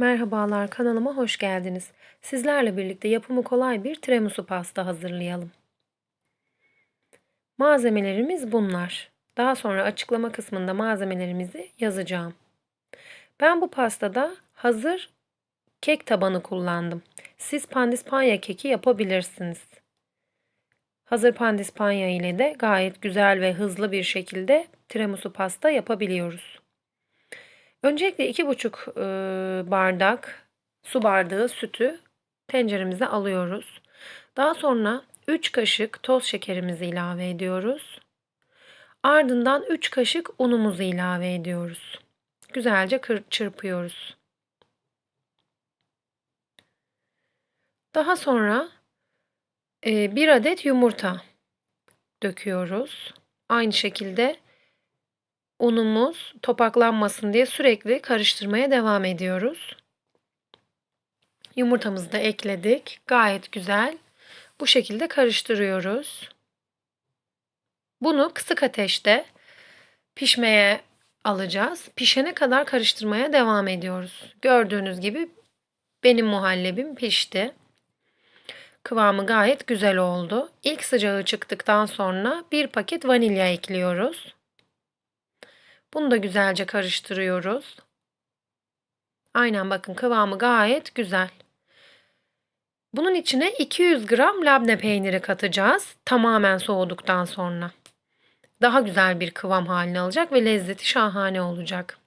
Merhabalar, kanalıma hoş geldiniz. Sizlerle birlikte yapımı kolay bir tiramisu pasta hazırlayalım. Malzemelerimiz bunlar. Daha sonra açıklama kısmında malzemelerimizi yazacağım. Ben bu pastada hazır kek tabanı kullandım. Siz pandispanya keki yapabilirsiniz. Hazır pandispanya ile de gayet güzel ve hızlı bir şekilde tiramisu pasta yapabiliyoruz. Öncelikle 2,5 e, bardak su bardağı sütü tenceremize alıyoruz. Daha sonra 3 kaşık toz şekerimizi ilave ediyoruz. Ardından 3 kaşık unumuzu ilave ediyoruz. Güzelce çırpıyoruz. Daha sonra e, bir adet yumurta döküyoruz. Aynı şekilde unumuz topaklanmasın diye sürekli karıştırmaya devam ediyoruz. Yumurtamızı da ekledik. Gayet güzel. Bu şekilde karıştırıyoruz. Bunu kısık ateşte pişmeye alacağız. Pişene kadar karıştırmaya devam ediyoruz. Gördüğünüz gibi benim muhallebim pişti. Kıvamı gayet güzel oldu. İlk sıcağı çıktıktan sonra bir paket vanilya ekliyoruz. Bunu da güzelce karıştırıyoruz. Aynen bakın kıvamı gayet güzel. Bunun içine 200 gram labne peyniri katacağız. Tamamen soğuduktan sonra. Daha güzel bir kıvam haline alacak ve lezzeti şahane olacak.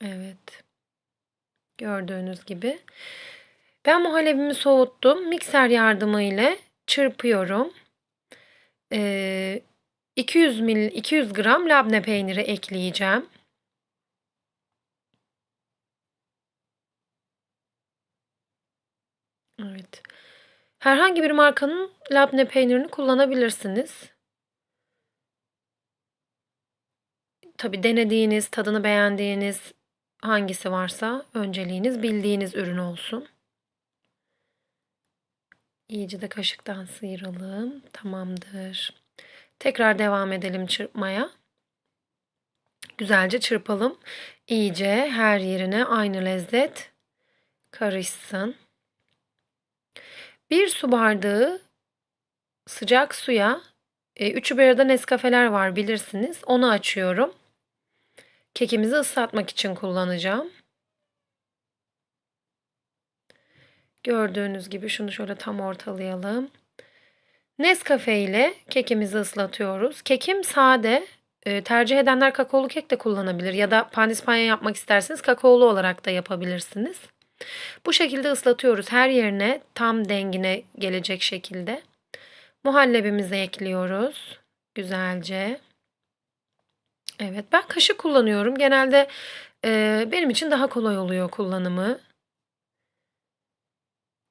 Evet. Gördüğünüz gibi. Ben muhallebimi soğuttum. Mikser yardımı ile çırpıyorum. Ee, 200 mil 200 gram labne peyniri ekleyeceğim. Evet. Herhangi bir markanın labne peynirini kullanabilirsiniz. Tabi denediğiniz, tadını beğendiğiniz hangisi varsa önceliğiniz bildiğiniz ürün olsun. İyice de kaşıktan sıyıralım. Tamamdır. Tekrar devam edelim çırpmaya. Güzelce çırpalım. İyice her yerine aynı lezzet karışsın. Bir su bardağı sıcak suya e, üçü bir arada Nescafeler var bilirsiniz. Onu açıyorum. Kekimizi ıslatmak için kullanacağım. Gördüğünüz gibi şunu şöyle tam ortalayalım. Nescafe ile kekimizi ıslatıyoruz. Kekim sade. E, tercih edenler kakaolu kek de kullanabilir ya da pandispanya yapmak isterseniz kakaolu olarak da yapabilirsiniz. Bu şekilde ıslatıyoruz. Her yerine tam dengine gelecek şekilde. Muhallebimizi ekliyoruz. Güzelce. Evet ben kaşık kullanıyorum. Genelde e, benim için daha kolay oluyor kullanımı.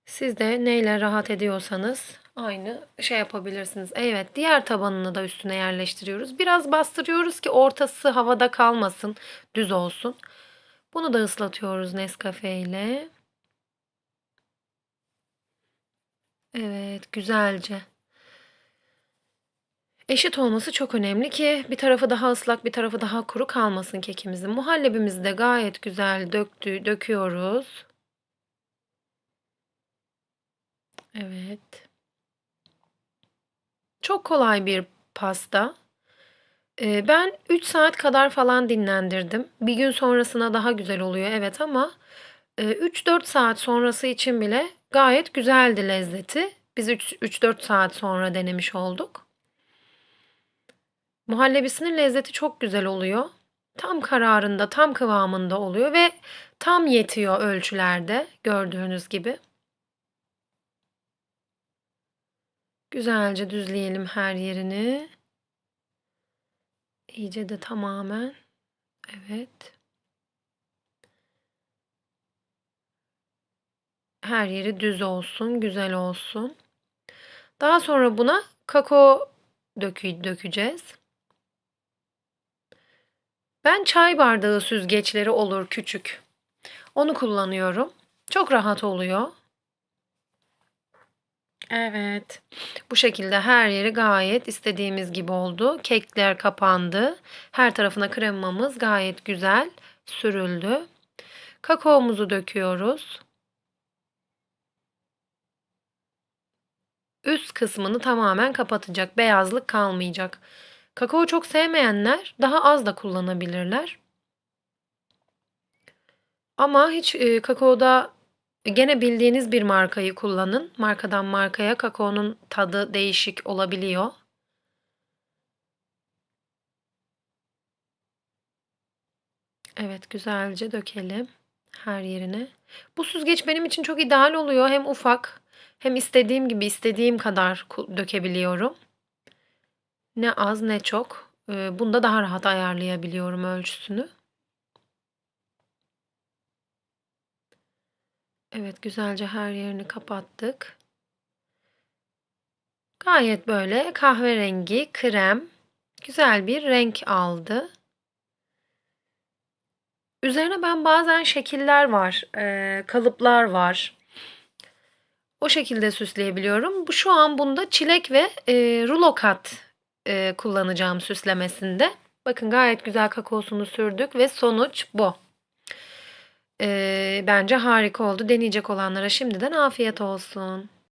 Siz de neyle rahat ediyorsanız aynı şey yapabilirsiniz. Evet diğer tabanını da üstüne yerleştiriyoruz. Biraz bastırıyoruz ki ortası havada kalmasın, düz olsun. Bunu da ıslatıyoruz Nescafe ile. Evet güzelce. Eşit olması çok önemli ki bir tarafı daha ıslak bir tarafı daha kuru kalmasın kekimizin. Muhallebimizi de gayet güzel döktü, döküyoruz. Evet. Çok kolay bir pasta. Ee, ben 3 saat kadar falan dinlendirdim. Bir gün sonrasına daha güzel oluyor evet ama 3-4 e, saat sonrası için bile gayet güzeldi lezzeti. Biz 3-4 saat sonra denemiş olduk. Muhallebisinin lezzeti çok güzel oluyor. Tam kararında, tam kıvamında oluyor ve tam yetiyor ölçülerde gördüğünüz gibi. Güzelce düzleyelim her yerini. İyice de tamamen. Evet. Her yeri düz olsun, güzel olsun. Daha sonra buna kakao dökü dökeceğiz. Ben çay bardağı süzgeçleri olur küçük. Onu kullanıyorum. Çok rahat oluyor. Evet. Bu şekilde her yeri gayet istediğimiz gibi oldu. Kekler kapandı. Her tarafına kremamız gayet güzel sürüldü. Kakaomuzu döküyoruz. Üst kısmını tamamen kapatacak. Beyazlık kalmayacak. Kakao çok sevmeyenler daha az da kullanabilirler. Ama hiç e, kakaoda gene bildiğiniz bir markayı kullanın. Markadan markaya kakaonun tadı değişik olabiliyor. Evet, güzelce dökelim her yerine. Bu süzgeç benim için çok ideal oluyor. Hem ufak hem istediğim gibi istediğim kadar dökebiliyorum. Ne az ne çok. Ee, Bunda daha rahat ayarlayabiliyorum ölçüsünü. Evet, güzelce her yerini kapattık. Gayet böyle kahverengi, krem, güzel bir renk aldı. Üzerine ben bazen şekiller var, e, kalıplar var. O şekilde süsleyebiliyorum. Bu şu an bunda çilek ve e, rulo kat e, kullanacağım süslemesinde. Bakın gayet güzel kakaosunu sürdük ve sonuç bu. E, bence harika oldu. Deneyecek olanlara şimdiden afiyet olsun.